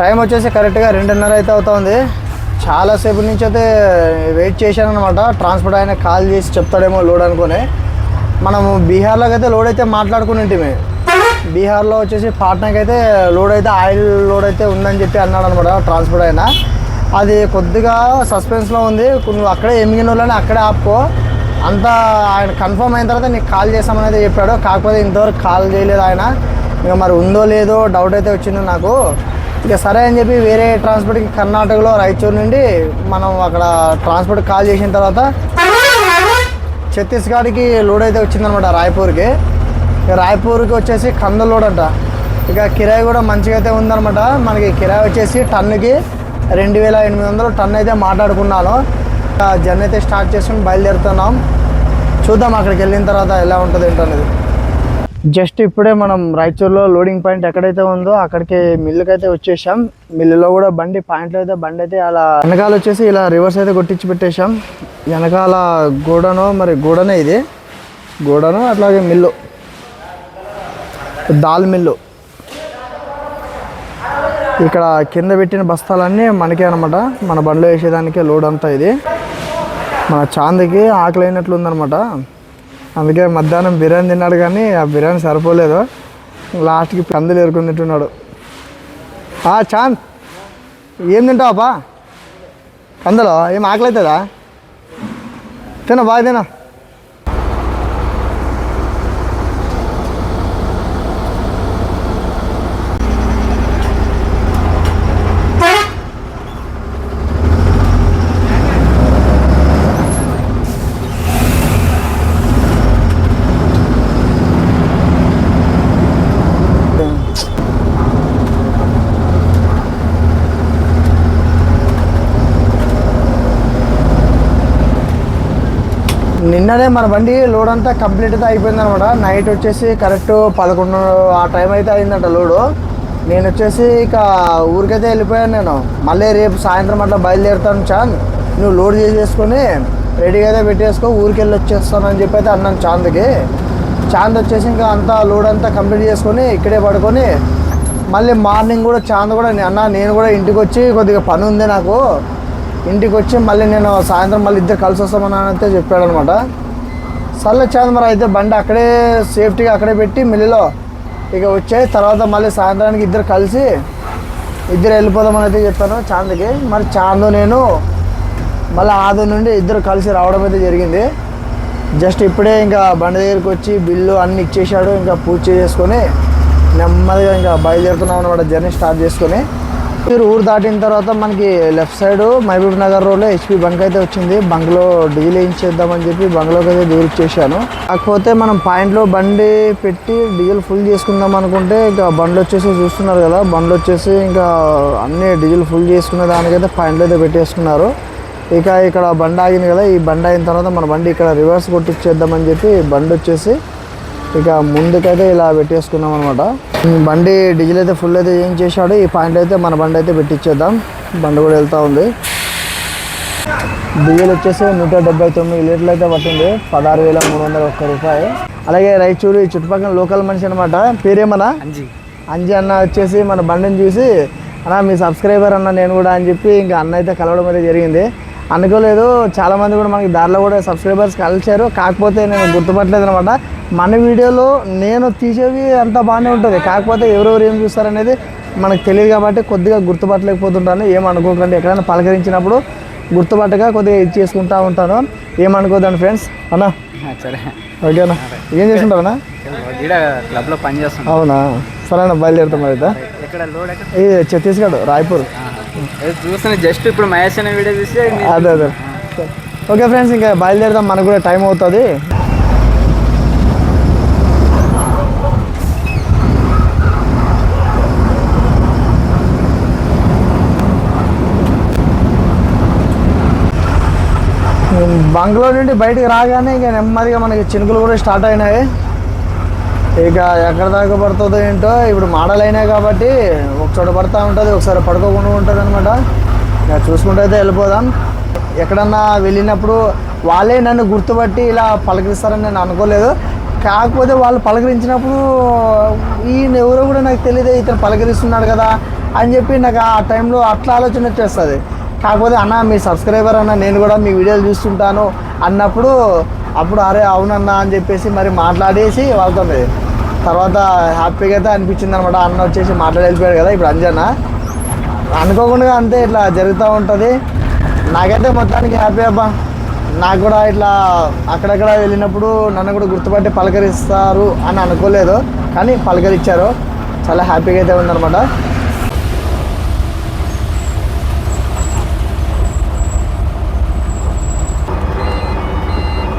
Time వచ్చేసి కరెక్ట్గా రెండున్నర అయితే అవుతుంది. చాలాసేపు నుంచి అయితే వెయిట్ చేశాను అనమాట ట్రాన్స్పోర్ట్ ఆయన కాల్ చేసి చెప్తాడేమో లోడ్ అనుకుని. మనము బీహార్లోకి అయితే లోడ్ అయితే మాట్లాడుకుని ఉంటే బీహార్లో వచ్చేసి పాట్నాకి అయితే లోడ్ అయితే ఆయిల్ లోడ్ అయితే ఉందని చెప్పి అన్నాడు అనమాట ట్రాన్స్పోర్ట్ అయినా అది కొద్దిగా సస్పెన్స్లో ఉంది. నువ్వు అక్కడే ఎమిగిన వాళ్ళని అక్కడే ఆపుకో. అంతా ఆయన కన్ఫర్మ్ అయిన తర్వాత నీకు కాల్ చేస్తామని చెప్పాడు. కాకపోతే ఇంతవరకు కాల్ చేయలేదు ఆయన. ఇక మరి ఉందో లేదో డౌట్ అయితే వచ్చింది నాకు. ఇక సరే అని చెప్పి వేరే ట్రాన్స్పోర్ట్కి కర్ణాటకలో రాయచూరు నుండి మనం అక్కడ ట్రాన్స్పోర్ట్ కాల్ చేసిన తర్వాత ఛత్తీస్గఢ్కి లోడ్ అయితే వచ్చిందనమాట రాయపూర్కి. ఇక వచ్చేసి కంద లోడ్ అంట. ఇక కిరాయి కూడా మంచిగా అయితే ఉందనమాట మనకి కిరాయి వచ్చేసి టన్నుకి రెండు వేల ఎనిమిది వందలు టన్ అయితే మాట్లాడుకున్నాను. జర్నీ అయితే స్టార్ట్ చేసుకుని బయలుదేరుతున్నాం. చూద్దాం అక్కడికి వెళ్ళిన తర్వాత ఎలా ఉంటుంది ఏంటనేది అనేది. జస్ట్ ఇప్పుడే మనం రాయచూర్లో లోడింగ్ పాయింట్ ఎక్కడైతే ఉందో అక్కడికి మిల్లుకి అయితే వచ్చేసాం. మిల్లులో కూడా బండి పాయింట్లో అయితే బండి అయితే అలా వెనకాల వచ్చేసి ఇలా రివర్స్ అయితే కొట్టించి పెట్టేశాం వెనకాల గూడను మరి గోడనే ఇది. గోడను అట్లాగే మిల్లు. దాల్ మిల్లు. ఇక్కడ కింద పెట్టిన బస్తాలన్నీ మనకే అనమాట మన బండిలో వేసేదానికే లోడ్ అంతా ఇది. మన చాందికి ఆకలి అయినట్లుందనమాట అందుకే మధ్యాహ్నం బిర్యానీ తిన్నాడు కానీ ఆ బిర్యానీ సరిపోలేదు. లాస్ట్కి పందులు ఎరుకున్నట్టున్నాడు ఆ చాంద్! ఏం తింటావా కందలో ఏం ఆకలి అవుతుందా తిన బాగా తినా. నిన్ననే మన బండి లోడ్ అంతా కంప్లీట్ అయితే అయిపోయింది అనమాట. నైట్ వచ్చేసి కరెక్ట్ పదకొండు ఆ టైం అయితే అయిందంట లోడు. నేను వచ్చేసి ఇక ఊరికైతే వెళ్ళిపోయాను నేను. మళ్ళీ రేపు సాయంత్రం అట్లా బయలుదేరుతాను చాంద్. నువ్వు లోడ్ చేసేసుకొని రెడీగా అయితే పెట్టేసుకో ఊరికి వెళ్ళి చెప్పి అయితే అన్నాను చాంద్కి. చాంద్ వచ్చేసి ఇంకా అంతా లోడ్ అంతా కంప్లీట్ చేసుకొని ఇక్కడే పడుకొని మళ్ళీ మార్నింగ్ కూడా చాంద్ కూడా అన్న నేను కూడా ఇంటికి వచ్చి కొద్దిగా పని ఉంది నాకు. ఇంటికి వచ్చి మళ్ళీ నేను సాయంత్రం మళ్ళీ ఇద్దరు కలిసి వస్తామని అయితే చెప్పాడు అనమాట సర్లే చాంద్ మరి అయితే బండి అక్కడే సేఫ్టీగా అక్కడే పెట్టి మిల్లులో ఇక వచ్చాయి. తర్వాత మళ్ళీ సాయంత్రానికి ఇద్దరు కలిసి ఇద్దరు వెళ్ళిపోదామని అయితే చెప్పాను చాంద్కి. మరి చాందు నేను మళ్ళీ ఆదు నుండి ఇద్దరు కలిసి రావడం అయితే జరిగింది. జస్ట్ ఇప్పుడే ఇంకా బండి దగ్గరికి వచ్చి బిల్లు అన్ని ఇచ్చేసాడు ఇంకా పూజ చేసుకొని నెమ్మదిగా ఇంకా బయలుదేరుతున్నాం అనమాట జర్నీ స్టార్ట్ చేసుకొని మీరు ఊరు దాటిన తర్వాత మనకి లెఫ్ట్ సైడ్ మహబూబ్ నగర్ రోడ్లో హెచ్పి బంక్ అయితే వచ్చింది. బంగ్లో డీజిల్ వేయించేద్దామని చెప్పి బంగ్లోకి అయితే దూరిచ్చేసాను కాకపోతే మనం పాయింట్లో బండి పెట్టి డీజిల్ ఫుల్ చేసుకుందాం అనుకుంటే ఇంకా బండ్లు వచ్చేసి చూస్తున్నారు కదా. బండ్లు వచ్చేసి ఇంకా అన్ని డీజిల్ ఫుల్ చేసుకునే దానికైతే పాయింట్లో అయితే పెట్టేసుకున్నారు. ఇక ఇక్కడ బండి ఆగింది కదా. ఈ బండి అయిన తర్వాత మన బండి ఇక్కడ రివర్స్ కొట్టించేద్దామని చెప్పి బండి వచ్చేసి ఇక ముందుకైతే ఇలా పెట్టేసుకున్నాం అనమాట బండి డీజిల్ అయితే ఫుల్ అయితే ఏం చేశాడు ఈ పాయింట్ అయితే మన బండి అయితే పెట్టించేద్దాం బండి కూడా వెళ్తూ ఉంది. డీజిల్ వచ్చేసి నూట డెబ్బై తొమ్మిది లీటర్లు అయితే పట్టింది. పదహారు వేల మూడు వందల ఒక్క రూపాయి అలాగే రైచూరు ఈ చుట్టుపక్కల లోకల్ మనిషి అనమాట పేరేమన్నా? అంజీ. అంజి అన్న వచ్చేసి మన బండిని చూసి అన్న మీ సబ్స్క్రైబర్ అన్న నేను కూడా అని చెప్పి ఇంకా అన్న అయితే కలవడం అయితే జరిగింది. అనుకోలేదు చాలా మంది కూడా మనకి దారిలో కూడా సబ్స్క్రైబర్స్ కలిశారు. కాకపోతే నేను గుర్తుపట్టలేదు అనమాట మన వీడియోలో నేను తీసేవి అంతా బాగానే ఉంటుంది. కాకపోతే ఎవరెవరు ఏం చూస్తారనేది మనకు తెలియదు కాబట్టి కొద్దిగా గుర్తుపట్టలేకపోతుంటాను. ఏమనుకోకండి ఎక్కడైనా పలకరించినప్పుడు గుర్తుపట్టగా కొద్దిగా ఇది చేసుకుంటా ఉంటాను. ఏమనుకోదండి ఫ్రెండ్స్? అన్న? సరే. ఓకేనా ఏం చేస్తుంటారన్నా ఈడ క్లబ్లో పని అవునా? సరే అన్న బయలుదేరుతాం ఎక్కడ ఇది ఛత్తీస్గఢ్ రాయ్పూర్. చూస్తున్నా జస్ట్ ఇప్పుడు మహేష్ అనే వీడియో చూసి మీరు- అదే. అదే ఓకే ఫ్రెండ్స్ ఇంకా బయలుదేరదాం. మనకు కూడా టైం అవుతుంది. బంగ్లో నుండి బయటకు రాగానే ఇంకా నెమ్మదిగా మనకి చినుకులు కూడా స్టార్ట్ అయినాయి. ఇక ఎక్కడ దాకా పడుతుందో ఏంటో ఇప్పుడు మోడల్ అయినాయి కాబట్టి ఒక చోట పడుతూ ఉంటుంది ఒకసారి పడుకోకుండా ఉంటుంది అనమాట ఇక చూసుకుంటూ అయితే వెళ్ళిపోదాం. ఎక్కడన్నా వెళ్ళినప్పుడు వాళ్ళే నన్ను గుర్తుపట్టి ఇలా పలకరిస్తారని నేను అనుకోలేదు. కాకపోతే వాళ్ళు పలకరించినప్పుడు ఈయన ఎవరో కూడా నాకు తెలియదు ఇతను పలకరిస్తున్నాడు కదా అని చెప్పి నాకు ఆ టైంలో అట్లా ఆలోచన వచ్చేస్తుంది. కాకపోతే అన్న మీ సబ్స్క్రైబర్ అన్న నేను కూడా మీ వీడియోలు చూస్తుంటాను అన్నప్పుడు అప్పుడు అరే అవునన్నా అని చెప్పేసి మరి మాట్లాడేసి వెళ్తుంది తర్వాత హ్యాపీగా అయితే అనిపించింది అనమాట అన్న వచ్చేసి మాట్లాడి వెళ్ళిపోయాడు కదా ఇప్పుడు అంజనా అనుకోకుండా అంతే ఇట్లా జరుగుతూ ఉంటుంది. నాకైతే మొత్తానికి హ్యాపీ అబ్బా. నాకు కూడా ఇట్లా అక్కడక్కడ వెళ్ళినప్పుడు నన్ను కూడా గుర్తుపట్టి పలకరిస్తారు అని అనుకోలేదు కానీ పలకరించారు చాలా హ్యాపీగా అయితే ఉందన్నమాట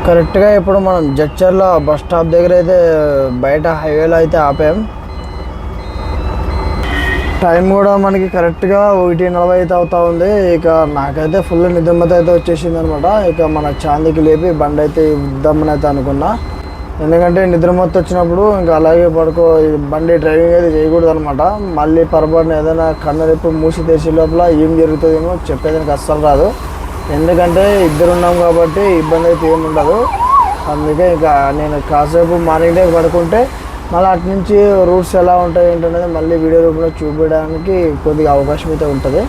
కరెక్ట్గా ఇప్పుడు మనం జడ్చర్ల బస్ స్టాప్ దగ్గర అయితే బయట హైవేలో అయితే ఆపాం. టైం కూడా మనకి కరెక్ట్గా ఒకటి నలభై అయితే అవుతా ఉంది. ఇక నాకైతే ఫుల్ నిద్రమత అయితే వచ్చేసింది అనమాట ఇక మన చాందికి లేపి బండి అయితే ఇద్దామని అయితే అనుకున్నా. ఎందుకంటే నిద్రమత్త వచ్చినప్పుడు ఇంకా అలాగే పడుకో బండి డ్రైవింగ్ అయితే చేయకూడదు అనమాట మళ్ళీ పొరపాటున ఏదైనా కన్ను రేపు మూసి తెచ్చే లోపల ఏం జరుగుతుందేమో చెప్పేదానికి అస్సలు రాదు. ఎందుకంటే ఇద్దరు ఉన్నాం కాబట్టి ఇబ్బంది అయితే ఏమి ఉండదు. అందుకే ఇంకా నేను కాసేపు మార్నింగ్ డే పడుకుంటే మళ్ళీ అటు నుంచి రూట్స్ ఎలా ఉంటాయి ఏంటనేది మళ్ళీ వీడియో రూపంలో చూపించడానికి కొద్దిగా అవకాశం అయితే ఉంటుంది.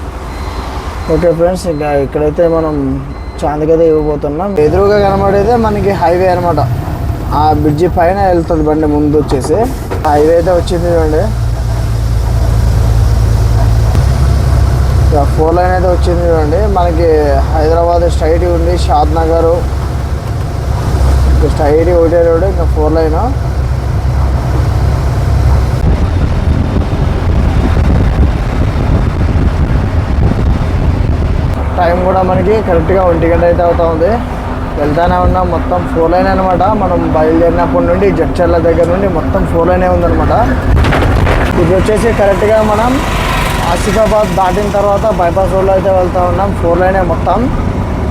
ఓకే ఫ్రెండ్స్ ఇంకా ఇక్కడైతే మనం చాందికైతే ఇవ్వబోతున్నాం. ఎదురుగా కనబడేదే మనకి హైవే అనమాట ఆ బ్రిడ్జి పైన వెళ్తుంది బండి ముందు వచ్చేసి. హైవే అయితే వచ్చింది చూడండి. ఇక ఫోర్ లైన్ అయితే వచ్చింది చూడండి. మనకి హైదరాబాద్ స్ట్రైట్ ఉంది షాద్ నగర్. స్ట్రైట్ ఒకటే రోడ్ ఇంకా ఫోర్ లైన్. టైం కూడా మనకి కరెక్ట్గా ఒంటి గంట అయితే అవుతా ఉంది. వెళ్తానే ఉన్నాం మొత్తం ఫోర్ లైన్ అనమాట మనం బయలుదేరినప్పటి నుండి జడ్చర్ల దగ్గర నుండి మొత్తం ఫోర్ లైనే ఉందనమాట ఇది వచ్చేసి కరెక్ట్గా మనం ఆసిఫాబాద్ దాటిన తర్వాత బైపాస్ రోడ్లో అయితే వెళ్తూ ఉన్నాం. ఫోర్ లైనే మొత్తం.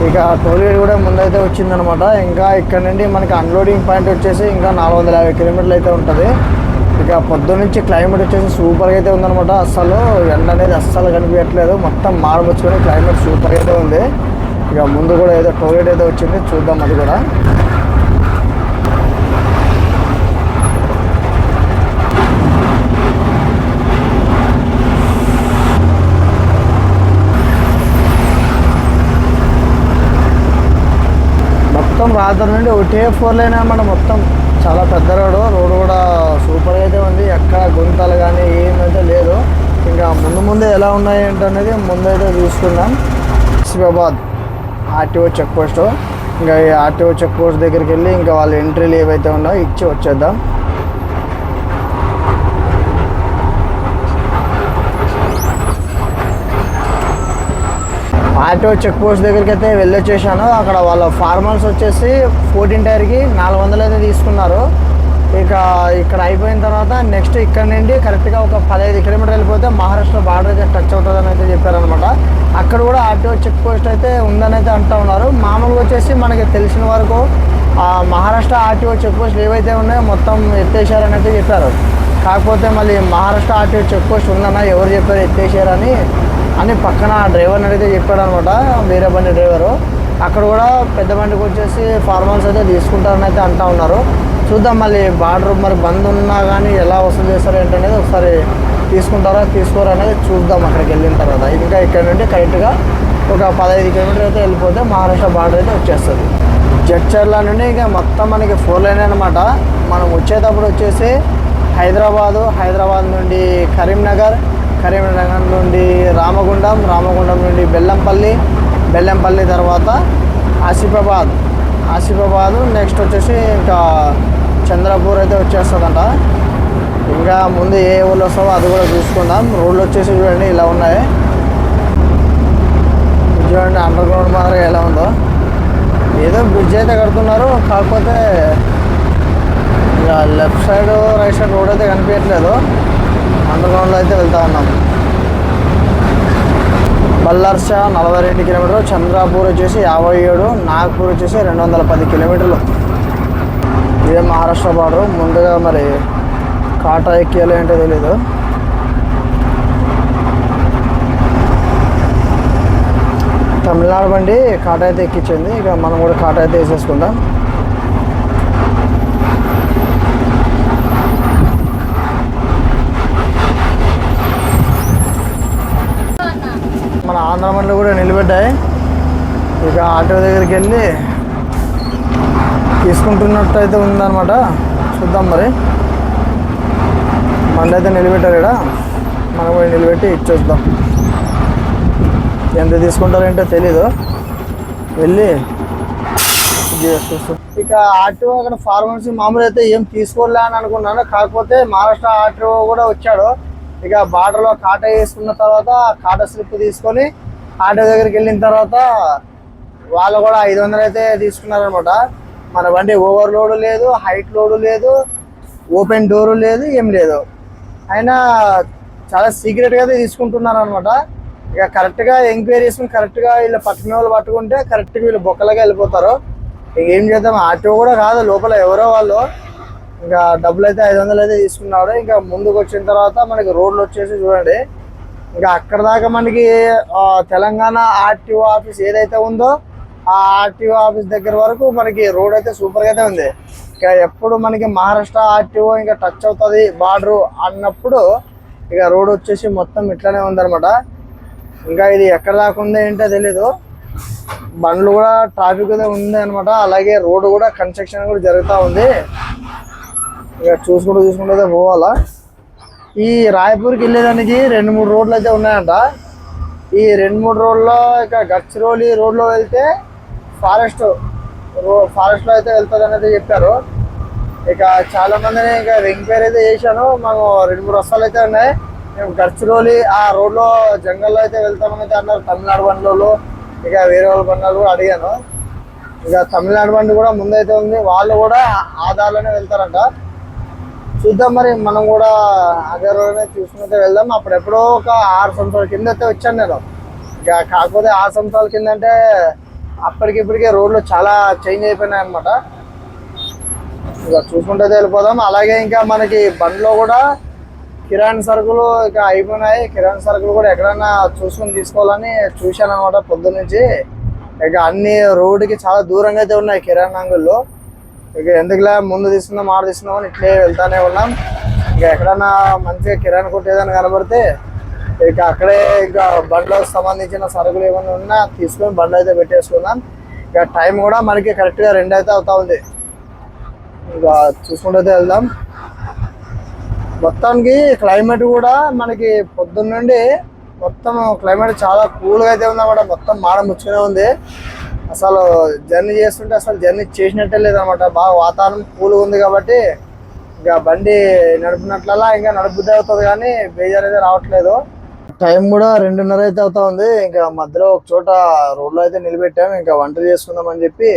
ఇక టోల్ గేట్ కూడా ముందైతే వచ్చిందనమాట. ఇంకా ఇక్కడ నుండి మనకి అన్లోడింగ్ పాయింట్ వచ్చేసి ఇంకా నాలుగు వందల యాభై కిలోమీటర్లు అయితే ఉంటుంది. ఇక పొద్దున్నుంచి క్లైమేట్ వచ్చేసి సూపర్గా అయితే ఉందన్నమాట అస్సలు ఎండ అనేది అస్సలు కనిపించట్లేదు. మొత్తం మారబుచ్చుకొని క్లైమేట్ సూపర్గా అయితే ఉంది. ఇక ముందు కూడా ఏదో టోల్ గేట్ అయితే వచ్చింది. చూద్దాం అది కూడా. మొత్తం రాత్రి నుండి ఒకటే ఫోర్ లైన్ అనమాట మొత్తం. చాలా పెద్ద రోడ్డు. రోడ్డు కూడా సూపర్గా అయితే ఉంది. ఎక్కడ గుంతలు కానీ ఏమైతే లేదు. ఇంకా ముందు ముందు ఎలా ఉన్నాయి ఏంటనేది ముందైతే చూసుకుందాం. సిబాబాద్ ఆర్టీఓ చెక్ పోస్ట్ ఇంకా ఈ ఆర్టీఓ చెక్ పోస్ట్ దగ్గరికి వెళ్ళి ఇంకా వాళ్ళ ఎంట్రీలు ఏవైతే ఉన్నాయో ఇచ్చి వచ్చేద్దాం. ఆటో చెక్ పోస్ట్ దగ్గరికి అయితే వెళ్ళొచ్చేసాను. అక్కడ వాళ్ళ ఫార్మల్స్ వచ్చేసి ఫోర్టీన్ టైర్కి నాలుగు వందలు అయితే తీసుకున్నారు. ఇక ఇక్కడ అయిపోయిన తర్వాత నెక్స్ట్ ఇక్కడ నుండి కరెక్ట్గా ఒక పదహైదు కిలోమీటర్ వెళ్ళిపోతే మహారాష్ట్ర బార్డర్ అయితే టచ్ అవుతుందని అయితే చెప్పారనమాట అక్కడ కూడా ఆర్టీఓ చెక్ పోస్ట్ అయితే ఉందని అయితే అంటూ ఉన్నారు. మామూలుగా వచ్చేసి మనకి తెలిసిన వరకు మహారాష్ట్ర ఆర్టీఓ చెక్ పోస్ట్ ఏవైతే ఉన్నాయో మొత్తం ఎత్తేసారని అయితే చెప్పారు. కాకపోతే మళ్ళీ మహారాష్ట్ర ఆర్టీఓ చెక్ పోస్ట్ ఉందన్నా ఎవరు చెప్పారు ఎత్తేసారని అని పక్కన డ్రైవర్ని అడిగితే చెప్పాడు అనమాట వేరే బండి డ్రైవరు. అక్కడ కూడా పెద్ద బండికి వచ్చేసి ఫార్మల్స్ అయితే తీసుకుంటారని అయితే అంటా ఉన్నారు. చూద్దాం మళ్ళీ బార్డర్ మరి బంద్ ఉన్నా కానీ ఎలా వసూలు చేస్తారు ఏంటనేది ఒకసారి తీసుకుంటారా తీసుకోరా అనేది చూద్దాం అక్కడికి వెళ్ళిన తర్వాత. ఇంకా ఇక్కడ నుండి కరెక్ట్గా ఒక పదహైదు కిలోమీటర్ అయితే వెళ్ళిపోతే మహారాష్ట్ర బార్డర్ అయితే వచ్చేస్తుంది. జడ్చర్ల నుండి ఇంకా మొత్తం మనకి ఫోర్ లైన్ అనమాట మనం వచ్చేటప్పుడు వచ్చేసి హైదరాబాదు హైదరాబాద్ నుండి కరీంనగర్ కరీంనగర్ నుండి రామగుండం రామగుండం నుండి బెల్లంపల్లి బెల్లంపల్లి తర్వాత ఆసిఫాబాద్. ఆసిఫాబాద్ నెక్స్ట్ వచ్చేసి ఇంకా చంద్రపూర్ అయితే వచ్చేస్తుందంట. ఇంకా ముందు ఏ ఊళ్ళు వస్తావో అది కూడా చూసుకుందాం. రోడ్లు వచ్చేసి చూడండి ఇలా ఉన్నాయి. చూడండి అండర్ గ్రౌండ్ మాదిరిగా ఎలా ఉందో. ఏదో బ్రిడ్జ్ అయితే కడుతున్నారు కాకపోతే ఇక left side right side road అయితే కనిపించట్లేదు. అండర్ గ్రౌండ్లో అయితే వెళ్తా ఉన్నాం. బల్లార్సా నలభై రెండు కిలోమీటర్లు చంద్రాపూర్ వచ్చేసి యాభై ఏడు నాగ్పూర్ వచ్చేసి రెండు వందల పది కిలోమీటర్లు. ఇదే మహారాష్ట్ర బార్డర్. ముందుగా మరి కాటా ఎక్కియాలి ఏంటో తెలీదు. తమిళనాడు బండి కాటా అయితే ఎక్కించింది. ఇక మనం కూడా కాటా అయితే వేసేసుకుందాం ఆంధ్ర బండ్లు కూడా నిలబెట్టాయి ఇక ఆటో దగ్గరికి వెళ్ళి తీసుకుంటున్నట్టు అయితే ఉందన్నమాట. చూద్దాం మరి. బండి అయితే నిలబెట్టారు ఇక్కడ. మనం కూడా నిలబెట్టి ఇచ్చేద్దాం. ఎంత తీసుకుంటారంటే తెలీదు. వెళ్ళి ఇక ఆర్టీఓ అక్కడ ఫార్మసీ మామూలు అయితే ఏం తీసుకోలే అని అనుకున్నాను. కాకపోతే మహారాష్ట్ర ఆర్టీఓ కూడా వచ్చాడు. ఇక బార్డర్లో కాటా వేసుకున్న తర్వాత కాటా స్లిప్ తీసుకొని ఆటో దగ్గరికి వెళ్ళిన తర్వాత వాళ్ళు కూడా ఐదు వందలు అయితే తీసుకున్నారనమాట. మన బండి ఓవర్ లోడ్ లేదు హైట్ లోడ్ లేదు ఓపెన్ డోరు లేదు ఏం లేదు. అయినా చాలా సీక్రెట్గా తీసుకుంటున్నారు అనమాట ఇక కరెక్ట్గా ఎంక్వైరీస్ కరెక్ట్గా వీళ్ళు పట్టుకునే వాళ్ళు పట్టుకుంటే కరెక్ట్గా వీళ్ళు బొక్కలుగా వెళ్ళిపోతారు. ఇక ఏం చేద్దాం ఆటో కూడా కాదు లోపల ఎవరో వాళ్ళు. ఇంకా డబ్బులు అయితే ఐదు వందలు అయితే తీసుకున్నాడు ఇంకా ముందుకు వచ్చిన తర్వాత మనకి రోడ్లు వచ్చేసి చూడండి. ఇంకా అక్కడ దాకా మనకి తెలంగాణ ఆర్టీఓ ఆఫీస్ ఏదైతే ఉందో ఆ ఆర్టీఓ ఆఫీస్ దగ్గర వరకు మనకి రోడ్ అయితే సూపర్గా అయితే ఉంది. ఇక ఎప్పుడు మనకి మహారాష్ట్ర ఆర్టీఓ ఇంకా టచ్ అవుతుంది బార్డరు అన్నప్పుడు ఇక రోడ్ వచ్చేసి మొత్తం ఇట్లానే ఉందన్నమాట. ఇంకా ఇది ఎక్కడ దాకా ఉందో ఏంటో తెలీదు. బండ్లు కూడా ట్రాఫిక్ అయితే ఉంది అనమాట అలాగే రోడ్డు కూడా కన్స్ట్రక్షన్ కూడా జరుగుతూ ఉంది. ఇక చూసుకుంటూ చూసుకుంటూ అయితే పోవాలా. ఈ రాయపూర్కి వెళ్ళేదానికి రెండు మూడు రోడ్లు అయితే ఉన్నాయంట. ఈ రెండు మూడు రోడ్లో ఇక గచ్చిరోలి రోడ్లో వెళ్తే ఫారెస్ట్ రో ఫారెస్ట్లో అయితే వెళ్తుంది అనేది చెప్పారు. ఇక చాలా మందిని ఇంకా పేర్ అయితే చేశాను. మనం రెండు మూడు వస్తాలు అయితే ఉన్నాయి. మేము గచ్చిరోలి ఆ రోడ్లో జంగల్లో అయితే వెళ్తామని అయితే అన్నారు. తమిళనాడు బండ్లలో ఇక వేరే వాళ్ళ బండ్లు కూడా అడిగాను. ఇక తమిళనాడు బండి కూడా ముందైతే ఉంది. వాళ్ళు కూడా ఆధార్లోనే వెళ్తారంట. చూద్దాం మరి మనం కూడా అదే చూసుకుంటే వెళ్దాం. అప్పుడు ఎప్పుడో ఒక ఆరు సంవత్సరాల కింద అయితే వచ్చాను నేను. ఇక కాకపోతే ఆరు సంవత్సరాల కింద అంటే అప్పటికిప్పటికే రోడ్లు చాలా చేంజ్ అయిపోయినాయి అనమాట ఇక చూసుకుంటే వెళ్ళిపోదాం. అలాగే ఇంకా మనకి బండ్లో కూడా కిరాణ్ సరుకులు ఇక అయిపోయినాయి. కిరాణ్ సరుకులు కూడా ఎక్కడైనా చూసుకొని తీసుకోవాలని చూశాను అనమాట పొద్దున్న నుంచి ఇక అన్ని రోడ్డుకి చాలా దూరంగా అయితే ఉన్నాయి కిరాణ్ అంగుల్లో ఇక ఎందుకులే? ముందు తీసుకుందాం ఆడ తీసుకుందాం అని ఇట్లే వెళ్తానే ఉన్నాం. ఇక ఎక్కడన్నా మంచిగా కిరాణా కొట్టు ఏదైనా కనబడితే ఇక అక్కడే ఇంకా బండ్లకు సంబంధించిన సరుకులు ఏమైనా ఉన్నా తీసుకొని బండ్లు అయితే పెట్టేసుకుందాం. ఇక టైం కూడా మనకి కరెక్ట్గా రెండు అయితే అవుతా ఉంది. ఇంకా చూసుకుంటూ వెళ్దాం. మొత్తానికి క్లైమేట్ కూడా మనకి పొద్దున్న నుండి మొత్తం క్లైమేట్ చాలా కూల్గా అయితే ఉందన్నమాట. మొత్తం మాడ ముచ్చుకునే ఉంది. అసలు జర్నీ చేస్తుంటే అసలు జర్నీ చేసినట్టే లేదనమాట బాగా వాతావరణం కూల్గా ఉంది కాబట్టి ఇంకా బండి నడిపినట్లలా ఇంకా నడుపుద్ది అవుతుంది కానీ బేజార్ అయితే రావట్లేదు. టైం కూడా రెండున్నర అయితే అవుతా ఉంది. ఇంకా మధ్యలో ఒక చోట రోడ్లో అయితే నిలబెట్టాము ఇంకా వంట చేసుకుందాం అని చెప్పి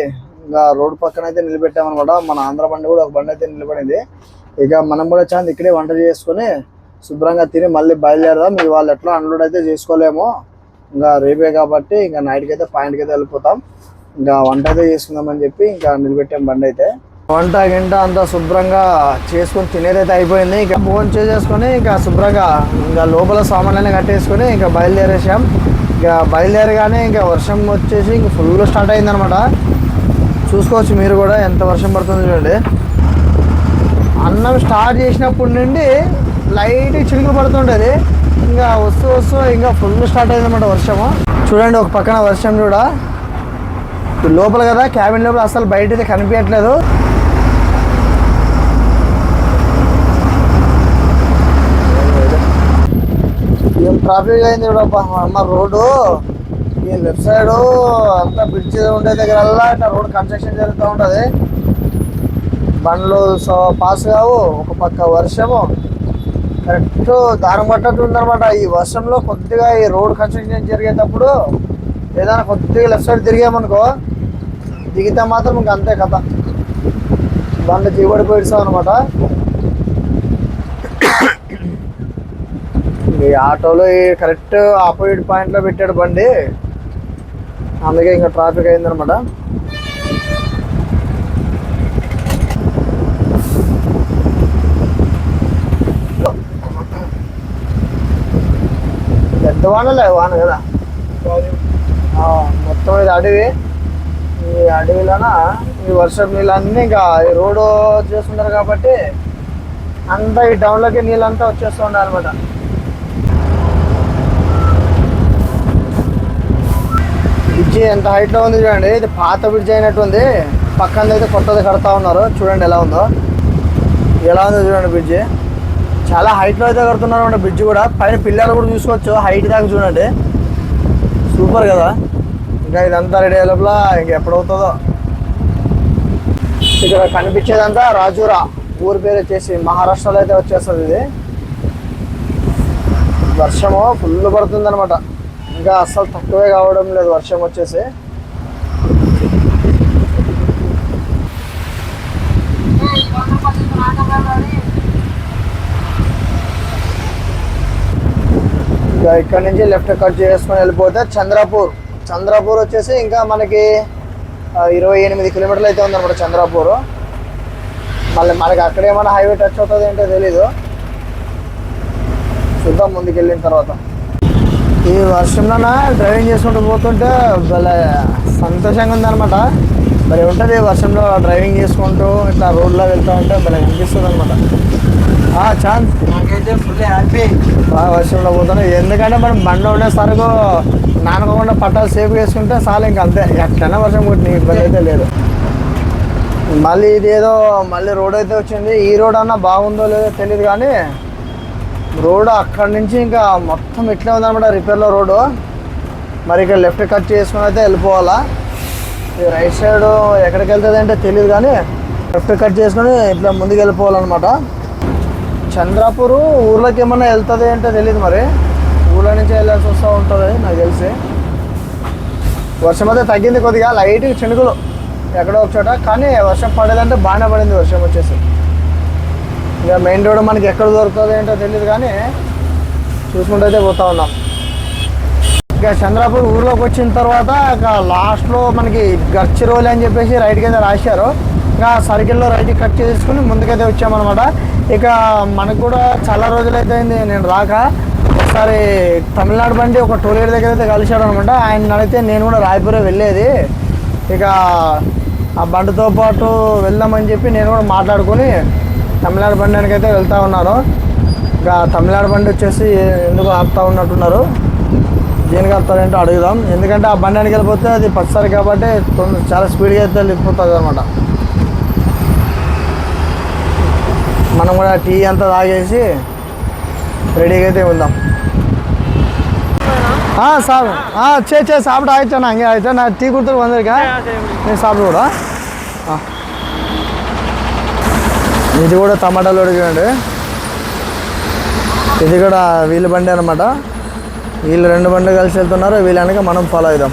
ఇంకా రోడ్ పక్కన అయితే నిలబెట్టాం అనమాట మన ఆంధ్ర బండి కూడా ఒక బండి అయితే నిలబడింది. ఇక మనం కూడా చాలా ఇక్కడే వంట చేసుకొని శుభ్రంగా తిని మళ్ళీ బయలుదేరదాం. మీ వాళ్ళు ఎట్లా అన్లోడ్ అయితే చేసుకోలేము. ఇంకా రేపే కాబట్టి ఇంకా నైట్కి అయితే పాయింట్కి అయితే వెళ్ళిపోతాం. ఇంకా వంట అయితే చేసుకుందామని చెప్పి ఇంకా నిలబెట్టాం బండి అయితే. వంట గింట అంతా శుభ్రంగా చేసుకొని తినేదైతే అయిపోయింది. ఇంకా ఫోన్ చేసేసుకొని ఇంకా శుభ్రంగా ఇంకా లోపల సామాన్లన్నీ కట్టేసుకొని ఇంకా బయలుదేరేసాం. ఇంకా బయలుదేరగానే ఇంకా వర్షం వచ్చేసి ఇంకా ఫుల్ స్టార్ట్ అయిందనమాట. చూసుకోవచ్చు మీరు కూడా ఎంత వర్షం పడుతుంది చూడండి. అన్నం స్టార్ట్ చేసినప్పటి నుండి లైట్ చినుకులు పడుతుండేది ఇంకా వస్తూ వస్తూ ఇంకా ఫుల్ స్టార్ట్ అయిందన్నమాట వర్షము. చూడండి ఒక పక్కన వర్షం కూడా. లోపల కదా క్యాబిన్ లోపల అసలు బయట అయితే కనిపించట్లేదు. ఏం ట్రాఫిక్ అయింది చూడప్ప అమ్మ రోడ్డు ఈ లెఫ్ట్ సైడ్ అంతా బ్రిడ్జ్ ఉండే దగ్గర ఇట్లా రోడ్ కన్స్ట్రక్షన్ జరుగుతూ ఉంటుంది. బండ్లు సో పాస్ కావు ఒక పక్క వర్షము. కరెక్ట్ దారం పట్టట్టు ఉందనమాట ఈ వర్షంలో కొద్దిగా ఈ రోడ్ కన్స్ట్రక్షన్ జరిగేటప్పుడు ఏదైనా కొద్దిగా లెఫ్ట్ సైడ్ తిరిగామనుకో దిగితే మాత్రం ఇంక అంతే కథ. దిగుబడి దిగబడిపోయిస్తాం అనమాట ఈ ఆటోలో కరెక్ట్ ఆపోజిట్ పాయింట్లో పెట్టాడు బండి. అందుకే ఇంకా ట్రాఫిక్ అయిందనమాట పెద్ద వానలే వాన కదా మొత్తం ఇది అడవి. ఈ అడవిలోన? ఈ వర్షం నీళ్ళన్నీ ఇంకా రోడ్డు చేస్తుంటారు కాబట్టి అంతా ఈ టౌన్లోకి నీళ్ళంతా వచ్చేస్తూ ఉండాలి అనమాట ఎంత హైట్లో ఉంది చూడండి. ఇది పాత బ్రిడ్జ్ అయినట్టు ఉంది. పక్కన అయితే కొత్తది కడతా ఉన్నారు. చూడండి ఎలా ఉందో. ఎలా ఉందో చూడండి బ్రిడ్జ్. చాలా హైట్లో అయితే కడుతున్నారు బ్రిడ్జ్ కూడా. పైన పిల్లలు కూడా చూసుకోవచ్చు. హైట్ దాకా చూడండి. సూపర్ కదా. ఇంకా ఇదంతా రెడీ అయ్యేలోపల ఇంక ఎప్పుడవుతుందో ఇక్కడ కనిపించేదంతా రాజురా. ఊరి పేరు వచ్చేసి మహారాష్ట్రలో అయితే వచ్చేస్తుంది ఇది. వర్షము ఫుల్ పడుతుంది అనమాట ఇంకా అస్సలు తక్కువే కావడం లేదు వర్షం వచ్చేసి. ఇక్కడ నుంచి లెఫ్ట్ కట్ చేసుకొని వెళ్ళిపోతే చంద్రపూర్. చంద్రపూర్ వచ్చేసి ఇంకా మనకి ఇరవై ఎనిమిది కిలోమీటర్లు అయితే ఉందన్నమాట చంద్రపూర్. మళ్ళీ మనకి అక్కడ ఏమైనా హైవే టచ్ అవుతుంది ఏంటో తెలీదు. చూద్దాం ముందుకు వెళ్ళిన తర్వాత. ఈ వర్షంలో డ్రైవింగ్ చేసుకుంటూ పోతుంటే భలే సంతోషంగా ఉందన్నమాట. మరి ఉంటుంది వర్షంలో డ్రైవింగ్ చేసుకుంటూ ఇట్లా రోడ్లో వెళ్తూ ఉంటే భలే అనిపిస్తుంది అనమాట ఛాన్స్ నాకైతే ఫుల్ హ్యాపీ బాగా వర్షంలో పోతున్నాం ఎందుకంటే మనం బండి ఉండే సరుకు నానకుండా పట్టాలు సేఫ్ వేసుకుంటే చాలు ఇంకా అంతే. ఎట్లైనా వర్షం కొట్టిన ఇబ్బంది అయితే లేదు. మళ్ళీ ఇది ఏదో మళ్ళీ రోడ్ అయితే వచ్చింది. ఈ రోడ్ అన్నా బాగుందో లేదో తెలియదు కానీ రోడ్ అక్కడి నుంచి ఇంకా మొత్తం ఇట్లే ఉందన్నమాట రిపేర్లో రోడ్డు. మరి ఇక్కడ లెఫ్ట్ కట్ చేసుకుని అయితే వెళ్ళిపోవాలా. ఈ రైట్ సైడ్ ఎక్కడికి వెళ్తుంది అంటే తెలియదు కానీ లెఫ్ట్ కట్ చేసుకొని ఇట్లా ముందుకు వెళ్ళిపోవాలన్నమాట. చంద్రాపూర్ ఊర్లోకి ఏమన్నా వెళ్తుంది అంటే తెలియదు మరి. ఊళ్ళో నుంచి వెళ్ళాల్సి వస్తూ ఉంటుంది నాకు తెలిసి. వర్షం అయితే తగ్గింది కొద్దిగా లైట్ చినుకులు ఎక్కడో ఒక చోట కానీ వర్షం పడేదంటే బాగానే పడింది వర్షం వచ్చేసి. ఇక మెయిన్ రోడ్ మనకి ఎక్కడ దొరుకుతుంది ఏంటో తెలియదు కానీ చూసుకుంటూ అయితే పోతా ఉన్నాం. ఇక చంద్రాపూర్ ఊర్లోకి వచ్చిన తర్వాత ఇక లాస్ట్లో మనకి గచ్చిరోలి అని చెప్పేసి రైట్కి అయితే రాశారు. ఇంకా సర్కిల్లో రైట్ కట్ చేసుకుని ముందుకైతే వచ్చామన్నమాట. ఇక మనకు కూడా చాలా రోజులైతే అయింది నేను రాక. ఒకసారి తమిళనాడు బండి ఒక టోలేట్ దగ్గర అయితే కలిశాడు అనమాట ఆయన అడిగితే నేను కూడా రాయపూరే వెళ్ళేది. ఇక ఆ బండితో పాటు వెళ్దామని చెప్పి నేను కూడా మాట్లాడుకొని తమిళనాడు బండికి అయితే వెళ్తా ఉన్నాను. ఇంకా తమిళనాడు బండి వచ్చేసి ఎందుకు ఆపుతా ఉన్నట్టున్నారు? దేనికి ఆపుతారంటే అడుగుదాం. ఎందుకంటే ఆ బండి వెళ్ళిపోతే అది పచ్చరి కాబట్టి చాలా స్పీడ్గా అయితే వెళ్ళిపోతుంది అనమాట మనం కూడా టీ అంతా తాగేసి రెడీగా అయితే ఉందాం ஆ சாப்பிடும் ஆ சரி சரி சாப்பிட ஆயிடுச்சா நான் அங்கே ஆயிடுச்சா நான் டீ கொடுத்துட்டு வந்திருக்கேன் நீ சாப்பிட కూడా ఆ. ఇది కూడా టమాటాలు ఉడికండి ఇది కూడా వీళ్ళ బండి అనమాట వీళ్ళు రెండు బండ్లు కలిసి వెళ్తున్నారు వీళ్ళనక మనం ఫాలో అవుదాం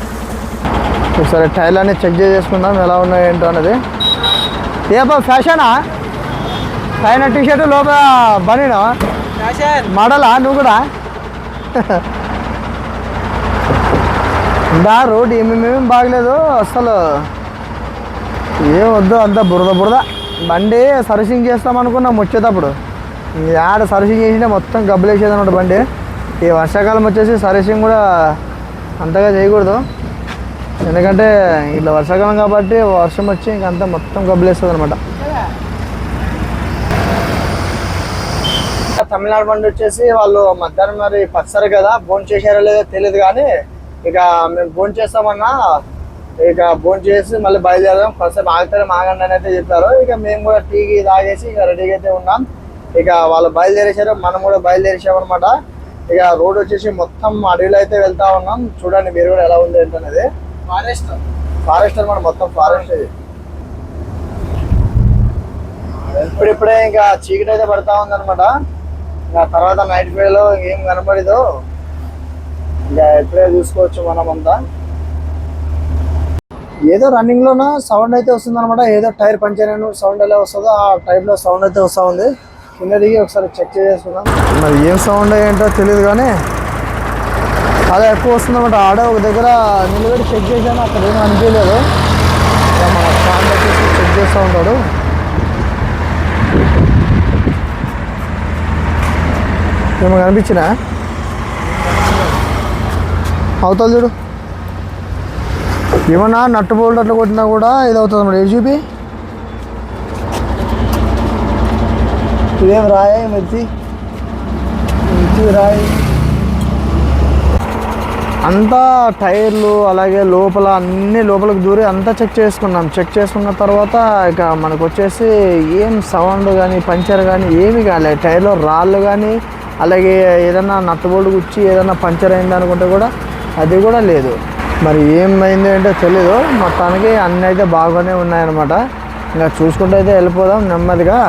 ఒకసారి టైల్ అన్ని చెక్ చేసుకుందాం ఎలా ఉన్నాయి ఏంటో అనేది ఏపా ఫ్యాషనా పైన టీ షర్ట్ లోపల బనీనా? మోడలా? నువ్వు కూడా? దా రోడ్ ఏమేమేమి బాగలేదు అసలు ఏం వద్దు అంత బురద బురద. బండి సర్వీసింగ్ చేస్తాం అనుకున్నాం వచ్చేటప్పుడు. ఈ ఆడ సర్వీసింగ్ చేసినా మొత్తం గబ్బులేసేది అనమాట బండి. ఈ వర్షాకాలం వచ్చేసి సర్వీసింగ్ కూడా అంతగా చేయకూడదు. ఎందుకంటే ఇట్లా వర్షాకాలం కాబట్టి వర్షం వచ్చి ఇంకంతా మొత్తం గబ్బులేస్తుంది అనమాట తమిళనాడు బండి వచ్చేసి వాళ్ళు మధ్యాహ్నం మరి పచ్చరు కదా భోజనం చేశారో లేదో తెలియదు కానీ ఇక మేము భోజనం చేస్తామన్నా ఇక భోజనం చేసి మళ్ళీ బయలుదేరదాం కొంతసేపు ఆగుతారు ఆగండి అని అయితే చెప్పారు. ఇక మేము కూడా టీకి తాగేసి ఇక రెడీగా అయితే ఉన్నాం. ఇక వాళ్ళు బయలుదేరేశారు మనం కూడా బయలుదేరేసాం అనమాట ఇక రోడ్ వచ్చేసి మొత్తం అడవిలో అయితే వెళ్తా ఉన్నాం. చూడండి మీరు కూడా ఎలా ఉంది ఏంటనేది. ఫారెస్ట్. ఫారెస్ట్ అనమాట మొత్తం ఫారెస్ట్ ఇది. ఇప్పుడిప్పుడే ఇంకా చీకటి అయితే పడతా ఉందన్నమాట. ఇంకా తర్వాత నైట్లో ఏం కనపడదు ఇంకా ఎప్పుడే చూసుకోవచ్చు మనం అంతా. ఏదో రన్నింగ్లోనా సౌండ్ అయితే వస్తుంది అనమాట ఏదో టైర్ పంచర్ అయిన సౌండ్ ఎలా వస్తుందో ఆ టైప్లో సౌండ్ అయితే వస్తూ ఉంది. కింద దిగి ఒకసారి చెక్ చేసుకుందాం. మరి ఏం సౌండ్ ఏంటో తెలియదు కానీ అదే ఎక్కువ వస్తుందన్నమాట. ఆడ ఒక దగ్గర నిలబెట్టి చెక్ చేశాను అక్కడ ఏమీ అనిపించలేదు. ఇక మన ఫ్యాన్ వచ్చేసి చెక్ చేస్తూ ఉంటాడు. ఏమో కనిపించినా? అవుతుంది చూడు. ఏమన్నా నట్టు బోల్ట్ అట్లా కొట్టినా కూడా ఇది అవుతుంది అన్నమాట ఏడు చూపి? ఇదేం రాయే మెత్తి మెత్తి రాయి. అంతా టైర్లు అలాగే లోపల అన్ని లోపలికి దూరి అంతా చెక్ చేసుకున్నాం. చెక్ చేసుకున్న తర్వాత ఇక మనకు వచ్చేసి ఏం సౌండ్ కానీ పంచర్ కానీ ఏమి కాలేదు టైర్లో రాళ్ళు కానీ అలాగే ఏదైనా నట్టబోల్డ్ గుచ్చి ఏదైనా పంచర్ అయింది అనుకుంటే కూడా అది కూడా లేదు. మరి ఏమైంది అంటే తెలీదు. మొత్తానికి అన్నీ అయితే బాగానే ఉన్నాయన్నమాట. ఇంకా చూసుకుంటూ అయితే వెళ్ళిపోదాం నెమ్మదిగా.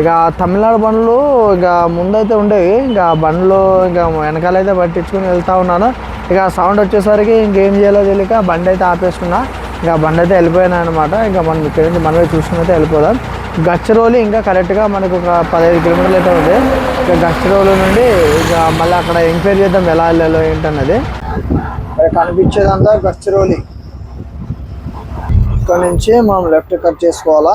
ఇక తమిళనాడు బండ్లు ఇక ముందైతే ఉండేవి. ఇక బండ్లు ఇక వెనకాలైతే పట్టించుకుని వెళ్తా ఉన్నాను. ఇక సౌండ్ వచ్చేసరికి ఇంకేం చేయాలో తెలియక బండి అయితే ఆపేసుకున్నా. ఇక బండి అయితే వెళ్ళిపోయాను అనమాట ఇంకా మనం ఇక్కడ నుంచి మనమే చూసుకుని అయితే వెళ్ళిపోదాం. గచ్చరోలి ఇంకా కరెక్ట్గా మనకు ఒక పదహైదు కిలోమీటర్లు అయితే ఉంది. ఇక గచ్చరోలు నుండి ఇక మళ్ళీ అక్కడ ఎంక్వైరీ చేద్దాం ఎలా వెళ్ళాలో ఏంటన్నది. ఇక్కడ కనిపించేదంతా గచ్చరోలి ఇక్కడ నుంచి మనం లెఫ్ట్ కట్ చేసుకోవాలా?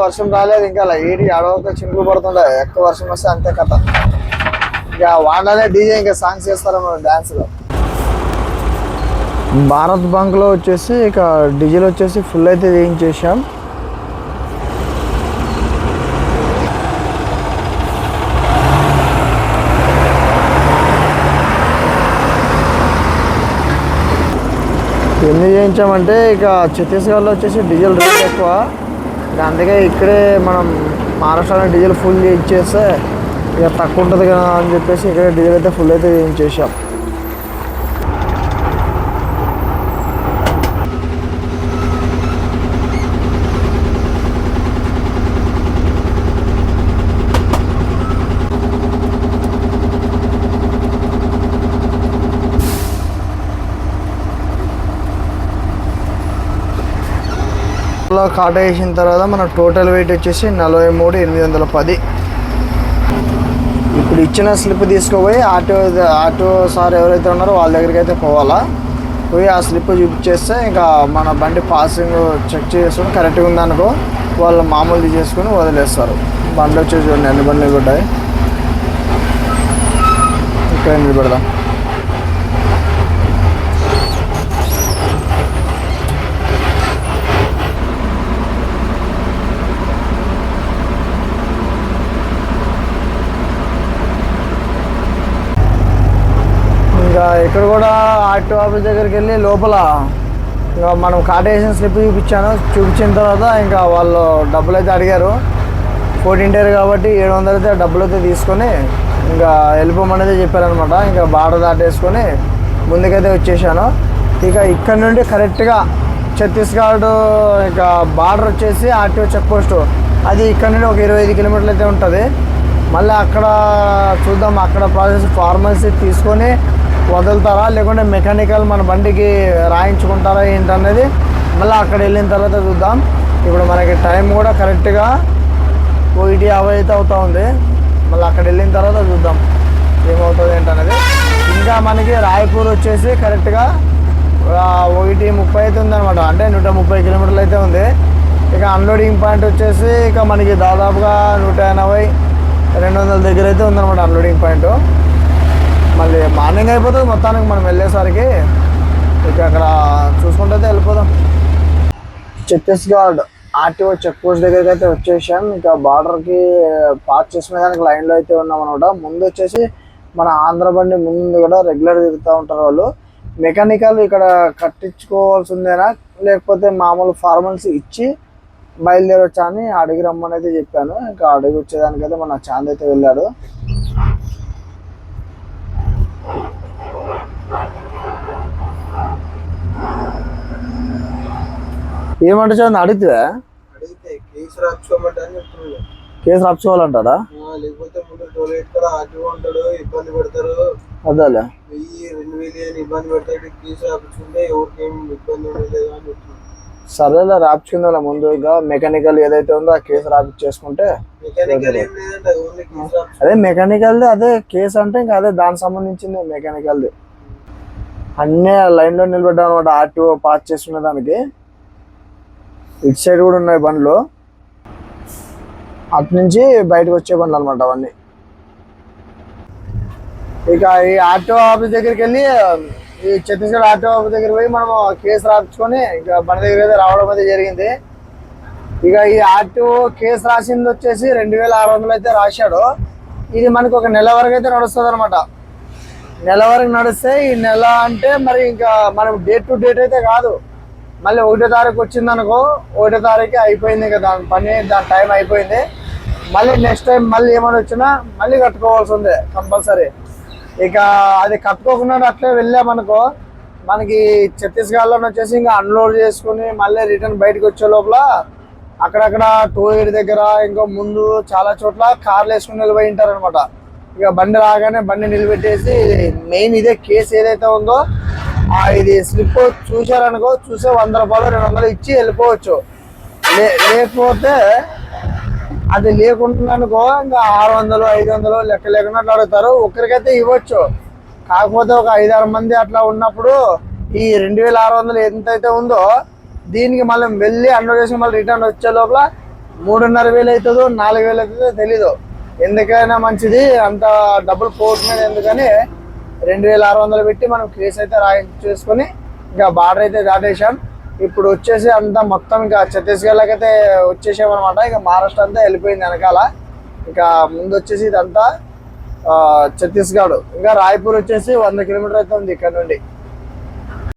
వర్షం రాలేదు ఇంకా ఏడి అడవక చినుకులు పడుతుండే. ఎక్కువ వర్షం వస్తే అంతే కథ. ఇక వాళ్ళనే డీజే ఇంకా సాంగ్స్ చేస్తారు మనం డాన్స్లో? భారత్ బంక్లో వచ్చేసి ఇక డీజిల్ వచ్చేసి ఫుల్ అయితే చేయించేసాం ఎందుకు చేయించామంటే ఇక ఛత్తీస్గఢ్లో వచ్చేసి డీజిల్ రేట్ ఎక్కువ. ఇక అందుకే ఇక్కడే మనం మహారాష్ట్రలో డీజిల్ ఫుల్ చేయించేస్తే ఇక తక్కువ ఉంటుంది కదా అని చెప్పేసి ఇక్కడ డీజిల్ అయితే ఫుల్ అయితే చేయించేసాం లో కాట వేసిన తర్వాత మన టోటల్ వెయిట్ వచ్చేసి నలభై మూడు ఎనిమిది వందల పది. ఇప్పుడు ఇచ్చిన స్లిప్ తీసుకుపోయి ఆటో ఆటో సార్ ఎవరైతే ఉన్నారో వాళ్ళ దగ్గరికి అయితే పోవాలా? పోయి ఆ స్లిప్ చూపించేస్తే ఇంకా మన బండి పాసింగ్ చెక్ చేసుకుని కరెక్ట్గా ఉందనుకో వాళ్ళు మామూలు చేసుకుని వదిలేస్తారు. బండ్లు వచ్చేసి చూడండి ఎన్ని బండ్లు నిలబడ్డాయి? ఇక్కడ నిలబెడదాం ఇంకా ఇక్కడ కూడా ఆర్టీ ఆఫీస్ దగ్గరికి వెళ్ళి లోపల ఇంకా మనం కాటేషన్ స్లిప్ చూపించాను. చూపించిన తర్వాత ఇంకా వాళ్ళు డబ్బులు అయితే అడిగారు. ఫోర్టీన్ డేర్ కాబట్టి ఏడు వందలు అయితే డబ్బులు అయితే తీసుకొని ఇంకా వెళ్ళిపోమనేది చెప్పారనమాట ఇంకా బార్డర్ దాటేసుకొని ముందుకైతే వచ్చేసాను. ఇక ఇక్కడ నుండి కరెక్ట్గా ఛత్తీస్గఢ్ ఇంకా బార్డర్ వచ్చేసి ఆర్టీఓ చెక్ పోస్ట్. అది ఇక్కడ నుండి ఒక ఇరవై ఐదు కిలోమీటర్లు అయితే ఉంటుంది. మళ్ళీ అక్కడ చూద్దాం. అక్కడ ప్రాసెస్ ఫార్మసీ తీసుకొని వదులుతారా? లేకుంటే మెకానికల్ మన బండికి రాయించుకుంటారా ఏంటనేది మళ్ళీ అక్కడ వెళ్ళిన తర్వాత చూద్దాం. ఇప్పుడు మనకి టైం కూడా కరెక్ట్గా ఒకటి యాభై అయితే అవుతూ ఉంది. మళ్ళీ అక్కడ వెళ్ళిన తర్వాత చూద్దాం ఏమవుతుంది ఏంటనేది ఇంకా మనకి రాయపూర్ వచ్చేసి కరెక్ట్గా ఒకటి ముప్పై అయితే ఉందన్నమాట. అంటే నూట ముప్పై కిలోమీటర్లు అయితే ఉంది. ఇక అన్లోడింగ్ పాయింట్ వచ్చేసి ఇక మనకి దాదాపుగా నూట ఎనభై రెండు వందల దగ్గర అయితే ఉందన్నమాట అన్లోడింగ్ పాయింట్ మళ్ళీ మార్నింగ్ అయిపోతుంది. మొత్తానికి మనం వెళ్ళేసరికి ఇక అక్కడ చూసుకుంటే వెళ్ళిపోదాం. ఛత్తీస్గఢ్ ఆర్టీఓ చెక్ పోస్ట్ దగ్గరికి అయితే వచ్చేసాం. ఇంకా బార్డర్కి పార్క్ చేసుకునే దానికి లైన్లో అయితే ఉన్నాం అనమాట ముందు వచ్చేసి మన ఆంధ్ర బండి ముందు కూడా రెగ్యులర్ తిరుగుతూ ఉంటారు వాళ్ళు. మెకానికల్ ఇక్కడ కట్టించుకోవాల్సిందేనా? లేకపోతే మామూలు ఫార్మల్స్ ఇచ్చి బయలుదేరొచ్చా అని అడిగి రమ్మని అయితే చెప్పాను. ఇంకా అడిగి వచ్చేదానికైతే మన చాంద్ అయితే వెళ్ళాడు. ఏమంటే చాంద్? అడిగితే? కేసు చెప్తున్నాడు. కేసు రాపించుకోవాలంటాడా లేకపోతే ముందు ఉంటాడు ఇబ్బంది పెడతారు. అదేలే. వెయ్యి రెండు వేలు అని ఇబ్బంది పెడతాడు కేసు రాపించుకుంటే ఎవరికి ఇబ్బంది ఉండలేదు అని చెప్తున్నాడు. సరేలే రాపించుకుందా ముందు ఇక మెకానికల్ ఏదైతే ఉందో ఆ కేసు రాపించేసుకుంటే అదే మెకానికల్ది అదే కేసు అంటే ఇంకా అదే దానికి సంబంధించింది మెకానికల్ది అన్నీ లైన్లో నిలబడ్డాం అనమాట ఆర్టీఓ పాస్ చేసుకునే దానికి. ఇటు సైడ్ కూడా ఉన్నాయి బండ్లు. అటు నుంచి బయటకు వచ్చే బండ్లు అనమాట అవన్నీ. ఇక ఈ ఆర్టీఓ ఆఫీస్ దగ్గరికి వెళ్ళి ఈ ఛత్తీస్గఢ్ ఆటో దగ్గర పోయి మనము కేసు రాపించుకొని ఇంకా మన దగ్గర అయితే రావడం అయితే జరిగింది. ఇక ఈ ఆటో కేసు రాసింది వచ్చేసి రెండు వేల ఆరు వందలు అయితే రాశాడు. ఇది మనకు ఒక నెల వరకు అయితే నడుస్తుంది అనమాట నెల వరకు నడిస్తే ఈ నెల అంటే మరి ఇంకా మనం డేట్ టు డేట్ అయితే కాదు. మళ్ళీ ఒకటో తారీఖు వచ్చిందనుకో ఒకటో తారీఖు అయిపోయింది ఇంకా దాని పని దాని టైం అయిపోయింది. మళ్ళీ నెక్స్ట్ టైం మళ్ళీ ఏమైనా వచ్చినా మళ్ళీ కట్టుకోవాల్సి ఉంది కంపల్సరీ. ఇక అది కట్టుకోకుండా అట్లే వెళ్ళామనుకో మనకి ఛత్తీస్గఢ్లో వచ్చేసి ఇంకా అన్లోడ్ చేసుకుని మళ్ళీ రిటర్న్ బయటకు వచ్చే లోపల అక్కడక్కడ టూ వీలర్ దగ్గర ఇంకో ముందు చాలా చోట్ల కార్లు వేసుకుని నిలబడి ఉంటారు అనమాట ఇక బండి రాగానే బండి నిలబెట్టేసి మెయిన్ ఇదే కేసు ఏదైతే ఉందో ఇది స్లిప్ చూశారనుకో చూసే వంద రూపాయలు రెండు వందలు ఇచ్చి వెళ్ళిపోవచ్చు. లే లేకపోతే అది లేకుండా అనుకో ఇంకా ఆరు వందలు ఐదు వందలు లెక్క లేకుండా అట్లా అడుగుతారు ఒక్కరికైతే ఇవ్వచ్చు. కాకపోతే ఒక ఐదు ఆరు మంది అట్లా ఉన్నప్పుడు ఈ రెండు వేల ఆరు వందలు ఎంతైతే ఉందో దీనికి మళ్ళీ వెళ్ళి అండర్ చేసి మళ్ళీ రిటర్న్ వచ్చే లోపల మూడున్నర వేలు అవుతుందో నాలుగు వేలు అవుతుందో తెలీదు. ఎందుకైనా మంచిది అంత డబ్బులు పోతున్నాయి ఎందుకని రెండు వేల ఆరు వందలు పెట్టి మనం కేసు అయితే రాయించేసుకొని ఇంకా బార్డర్ అయితే దాటేసాం ఇప్పుడు వచ్చేసి అంతా మొత్తం ఇంకా ఛత్తీస్గఢ్లోకి అయితే వచ్చేసాం ఇక మహారాష్ట్ర అంతా వెళ్ళిపోయింది వెనకాల. ఇంకా ముందు వచ్చేసి ఇదంతా ఛత్తీస్గఢ్. ఇంకా రాయ్పూర్ వచ్చేసి వంద కిలోమీటర్ అయితే ఉంది ఇక్కడ నుండి.